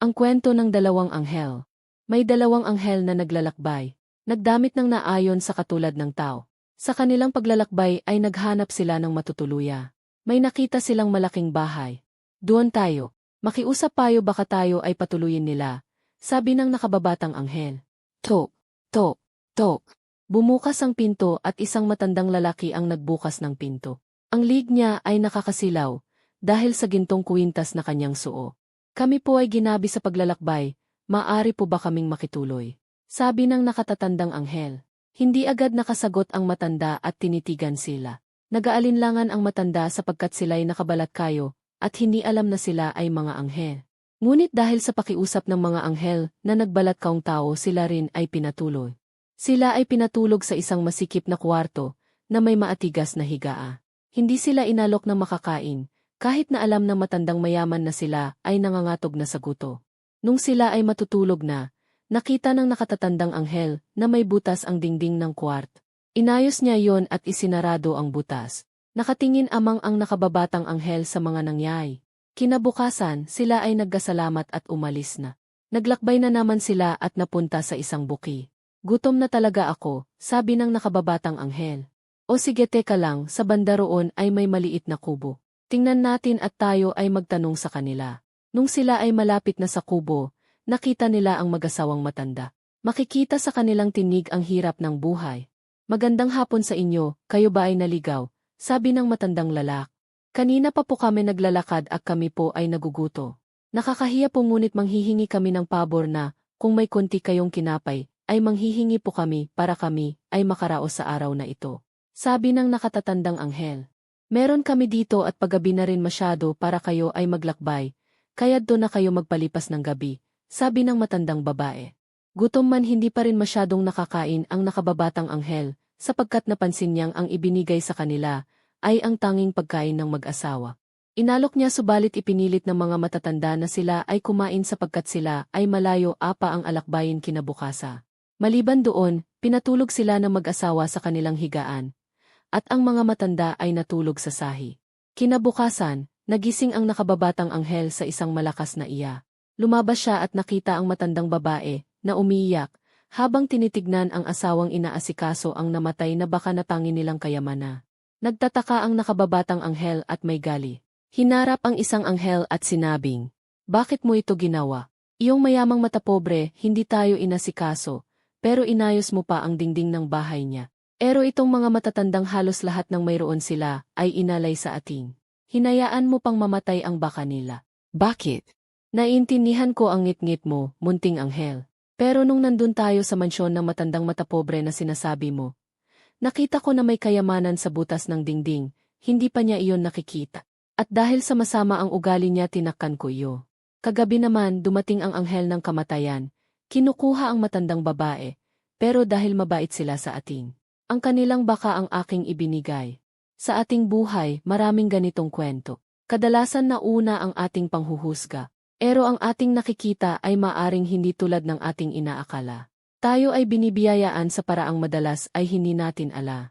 Ang kwento ng dalawang anghel. May dalawang anghel na naglalakbay, nagdamit ng naayon sa katulad ng tao. Sa kanilang paglalakbay ay naghanap sila ng matutuluya. May nakita silang malaking bahay. Doon tayo. Makiusap tayo baka tayo ay patuluyin nila. Sabi ng nakababatang anghel. Tok, tok, tok. Bumukas ang pinto at isang matandang lalaki ang nagbukas ng pinto. Ang lig niya ay nakakasilaw dahil sa gintong kuwintas na kanyang suo. Kami po ay ginabi sa paglalakbay, maari po ba kaming makituloy? Sabi ng nakatatandang anghel. Hindi agad nakasagot ang matanda at tinitigan sila. Nagaalinlangan ang matanda sapagkat sila'y nakabalat kayo at hindi alam na sila ay mga anghel. Ngunit dahil sa pakiusap ng mga anghel na nagbalat kaong tao sila rin ay pinatuloy. Sila ay pinatulog sa isang masikip na kwarto na may maatigas na higaa. Hindi sila inalok na makakain, kahit na alam ng matandang mayaman na sila ay nangangatog na sa guto. Nung sila ay matutulog na, nakita ng nakatatandang anghel na may butas ang dingding ng kwart. Inayos niya yon at isinarado ang butas. Nakatingin amang ang nakababatang anghel sa mga nangyay. Kinabukasan, sila ay nagkasalamat at umalis na. Naglakbay na naman sila at napunta sa isang buki. Gutom na talaga ako, sabi ng nakababatang anghel. O sige teka lang, sa banda ay may maliit na kubo. Tingnan natin at tayo ay magtanong sa kanila. Nung sila ay malapit na sa kubo, nakita nila ang mag-asawang matanda. Makikita sa kanilang tinig ang hirap ng buhay. Magandang hapon sa inyo, kayo ba ay naligaw? Sabi ng matandang lalak. Kanina pa po kami naglalakad at kami po ay naguguto. Nakakahiya po ngunit manghihingi kami ng pabor na, kung may konti kayong kinapay, ay manghihingi po kami para kami ay makaraos sa araw na ito. Sabi ng nakatatandang anghel. Meron kami dito at paggabi na rin masyado para kayo ay maglakbay, kaya doon na kayo magpalipas ng gabi, sabi ng matandang babae. Gutom man hindi pa rin masyadong nakakain ang nakababatang anghel, sapagkat napansin niyang ang ibinigay sa kanila ay ang tanging pagkain ng mag-asawa. Inalok niya subalit ipinilit ng mga matatanda na sila ay kumain sapagkat sila ay malayo apa ang alakbayin kinabukasa. Maliban doon, pinatulog sila ng mag-asawa sa kanilang higaan, at ang mga matanda ay natulog sa sahi. Kinabukasan, nagising ang nakababatang anghel sa isang malakas na iya. Lumabas siya at nakita ang matandang babae, na umiiyak, habang tinitignan ang asawang inaasikaso ang namatay na baka natangi nilang kayamana. Nagtataka ang nakababatang anghel at may gali. Hinarap ang isang anghel at sinabing, Bakit mo ito ginawa? Iyong mayamang mata pobre, hindi tayo inasikaso, pero inayos mo pa ang dingding ng bahay niya. Pero itong mga matatandang halos lahat ng mayroon sila ay inalay sa ating. Hinayaan mo pang mamatay ang baka nila. Bakit? Naintindihan ko ang ngit-ngit mo, munting anghel. Pero nung nandun tayo sa mansyon ng matandang mata pobre na sinasabi mo, nakita ko na may kayamanan sa butas ng dingding, hindi pa niya iyon nakikita. At dahil sa masama ang ugali niya tinakkan ko iyo. Kagabi naman dumating ang anghel ng kamatayan, kinukuha ang matandang babae, pero dahil mabait sila sa ating. Ang kanilang baka ang aking ibinigay. Sa ating buhay, maraming ganitong kwento. Kadalasan na una ang ating panghuhusga. Pero ang ating nakikita ay maaring hindi tulad ng ating inaakala. Tayo ay binibiyayaan sa paraang madalas ay hindi natin ala.